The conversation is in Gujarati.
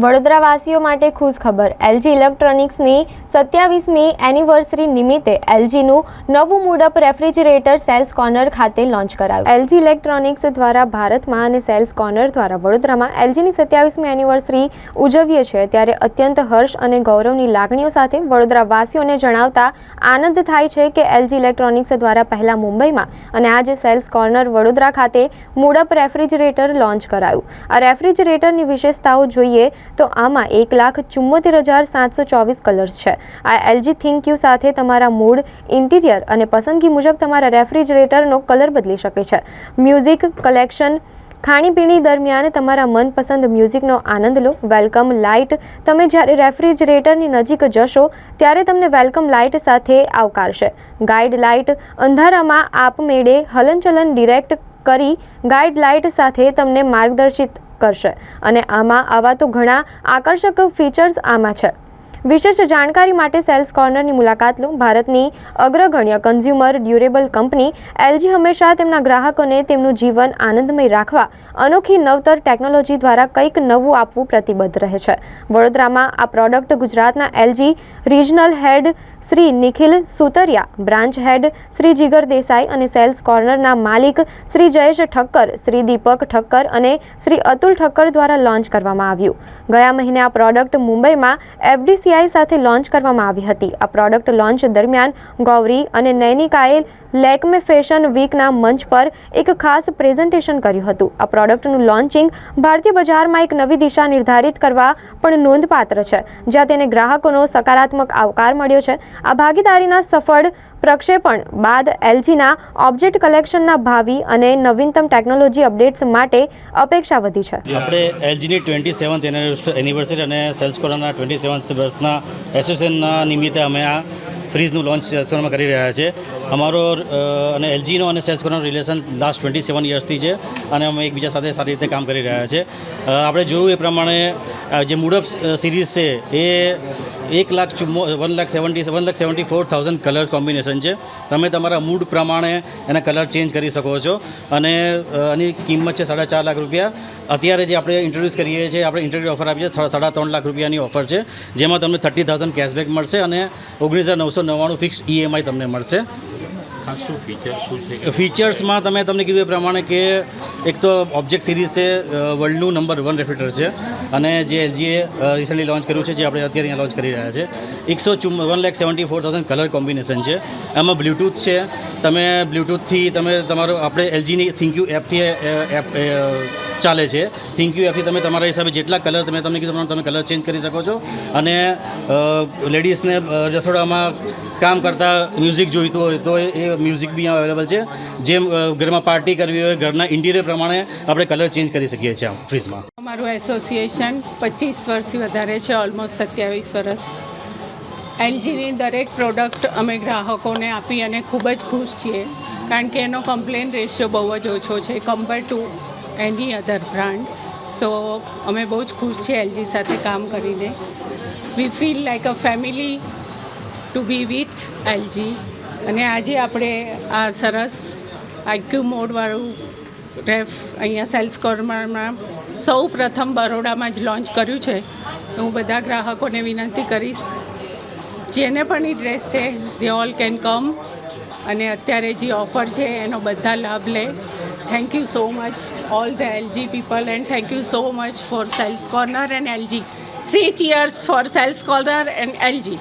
વડોદરાવાસીઓ માટે ખુશ ખબર એલજી ઇલેક્ટ્રોનિક્સની સત્યાવીસમી એનિવર્સરી નિમિત્તે એલજીનું નવું mood up refrigerator sales corner ખાતે લોન્ચ કરાયું. એલજી ઇલેક્ટ્રોનિક્સ દ્વારા ભારતમાં અને સેલ્સ કોર્નર દ્વારા વડોદરામાં એલજીની સત્યાવીસમી એનિવર્સરી ઉજવીએ છીએ ત્યારે અત્યંત હર્ષ અને ગૌરવની લાગણીઓ સાથે વડોદરાવાસીઓને જણાવતા આનંદ થાય છે કે એલજી ઇલેક્ટ્રોનિક્સ દ્વારા પહેલા મુંબઈમાં અને આજે સેલ્સ કોર્નર વડોદરા ખાતે મૂડઅપ રેફ્રિજરેટર લોન્ચ કરાયું. આ રેફ્રિજરેટરની વિશેષતાઓ જોઈએ તો આમાં એક લાખ ચુમ્મોતેર હજાર સાતસો ચોવીસ કલર્સ છે. આ એલજી થિંક યુ સાથે તમારા મૂડ, ઇન્ટિરિયર અને પસંદગી મુજબ તમારા રેફ્રિજરેટરનો કલર બદલી શકે છે. મ્યુઝિક કલેક્શન, ખાણીપીણી દરમિયાન તમારા મનપસંદ મ્યુઝિકનો આનંદ લો. Welcome light. તમે જ્યારે રેફ્રિજરેટરની નજીક જશો, ત્યારે તમને વેલકમ લાઇટ સાથે આવકારશે. ગાઈડ લાઇટ, અંધારામાં આપમેળે હલનચલન ડિરેક્ટ કરી ગાઈડલાઇટ સાથે તમને માર્ગદર્શિત કરશે. અને આમાં આવા તો ઘણા આકર્ષક ફીચર્સ આમાં છે. વિશેષ જાણકારી માટે સેલ્સ કોર્નરની મુલાકાત લો. ભારતની અગ્રગણ્ય કન્ઝ્યુમર ડ્યુરેબલ કંપની એલજી હંમેશા તેમના ગ્રાહકોને તેમનું જીવન આનંદમય રાખવા, અનોખી નવતર ટેકનોલોજી દ્વારા કંઈક નવું આપવું પ્રતિબદ્ધ રહે છે. વડોદરામાં આ પ્રોડક્ટ ગુજરાતના LG regional head Shri Nikhil Sutariya, branch head Shri Jigar Desai અને સેલ્સ કોર્નરના માલિક શ્રી જયેશ ઠક્કર, શ્રી દીપક ઠક્કર અને શ્રી અતુલ ઠક્કર દ્વારા લોન્ચ કરવામાં આવ્યું. ગયા મહિને આ પ્રોડક્ટ મુંબઈમાં એફડીસીઆઈ સાથે લોન્ચ કરવામાં આવી હતી. આ પ્રોડક્ટ લોન્ચ દરમિયાન ગૌરી અને નૈનિકાએ લેકમે ફેશન વીકના મંચ પર એક ખાસ પ્રેઝન્ટેશન કર્યું હતું. આ પ્રોડક્ટનું લોન્ચિંગ ભારતીય બજારમાં એક નવી દિશા નિર્ધારિત કરવા પણ નોંધપાત્ર છે. જ્યાં તેને ગ્રાહકોનો સકારાત્મક આવકાર મળ્યો છે. આ ભાગીદારીના સફળ પ્રક્ષેપણ બાદ એલજીના ઓબ્જેક્ટ કલેક્શનના ભાવિ અને નવીનતમ ટેકનોલોજી અપડેટ્સ માટે અપેક્ષા વધી છે. આપણે એલજીની ટ્વેન્ટી સેવન્થ એનિવર્સરી અને સેલ્સ કોરોના ટ્વેન્ટી સેવન્થ વર્ષના એસોસિએશનના નિમિત્તે અમે આ ફ્રીજનું લોન્ચ સેલ્સકોરમાં કરી રહ્યા છે અમારો અને એલજીનો અને સેલ્સકોનો રિલેશન લાસ્ટ ટ્વેન્ટી સેવન યર્સથી છે અને અમે એકબીજા સાથે સારી રીતે કામ કરી રહ્યા છે આપણે જોયું એ પ્રમાણે જે મૂડઅપ સિરીઝ છે એ એક lakh ચુમ્મો one lakh seventy one lakh seventy four thousand colours combination છે. તમે તમારા મૂડ પ્રમાણે એના કલર ચેન્જ કરી શકો છો. અને એની કિંમત છે સાડા ચાર લાખ રૂપિયા. અત્યારે જે આપણે ઇન્ટ્રોડ્યુસ કરીએ છીએ, આપણે ઇન્ટરવ્યુ ઓફર આપીએ છીએ સાડા ત્રણ લાખ રૂપિયાની ઓફર છે, જેમાં તમને થર્ટી થાઉઝન્ડ કેશબેક મળશે અને ઓગણીસ હજાર નવસો નવ્વાણું ફિક્સ ઈએમઆઈ તમને મળશે. ફીચર્સમાં તમે તમને કીધું એ પ્રમાણે કે એક તો ઓબ્જેક્ટ સિરીઝ છે વર્લ્ડનું નંબર વન રેફ્રિજરેટર છે અને જે એલજીએ રિસન્ટલી લોન્ચ કર્યું છે, જે આપણે અત્યારે અહીંયા લોન્ચ કરી રહ્યા છે. એકસો ચુમ one lakh seventy four thousand colour combination છે. એમાં બ્લૂટૂથ છે. તમે બ્લૂટૂથથી તમે તમારો, આપણે એલજીની થિંક્યુ એપથી એપ ચાલે છે. થિંક્યુ એપથી તમે તમારા હિસાબે જેટલા કલર તમે તમને કીધું તમે કલર ચેન્જ કરી શકો છો. અને લેડીઝને રસોડામાં કામ કરતા મ્યુઝિક જોઈતું હોય, તો એ મ્યુઝિક બી અવેલેબલ છે. જેમ ઘરમાં પાર્ટી કરવી હોય, ઘરના ઇન્ટિરિયર પ્રમાણે આપણે કલર ચેન્જ કરી શકીએ છીએ આમ ફ્રીજમાં અમારું એસોસિએશન પચીસ વર્ષથી વધારે છે ઓલમોસ્ટ સત્યાવીસ વર્ષ. એલજીની દરેક પ્રોડક્ટ અમે ગ્રાહકોને આપી અને ખૂબ જ ખુશ છીએ. કારણ કે એનો કમ્પ્લેન રેશિયો બહુ જ ઓછો છે. Compare to any other brand so અમે બહુ જ ખુશ છીએ એલજી સાથે કામ કરીને. We feel like a family to be with LG. અને આજે આપણે આ સરસ આઈક્યુ મોડવાળું રેફ અહીંયા સેલ્સ કોર્નરમાં સૌ પ્રથમ બરોડામાં જ લોન્ચ કર્યું છે. હું બધા ગ્રાહકોને વિનંતી કરીશ. જેને પણ એ ડ્રેસ છે દે ઓલ કેન કમ અને અત્યારે જે ઓફર છે એનો બધા લાભ લે. Thank you so much all the LG people and thank you so much for sales corner and LG three cheers for sales corner and LG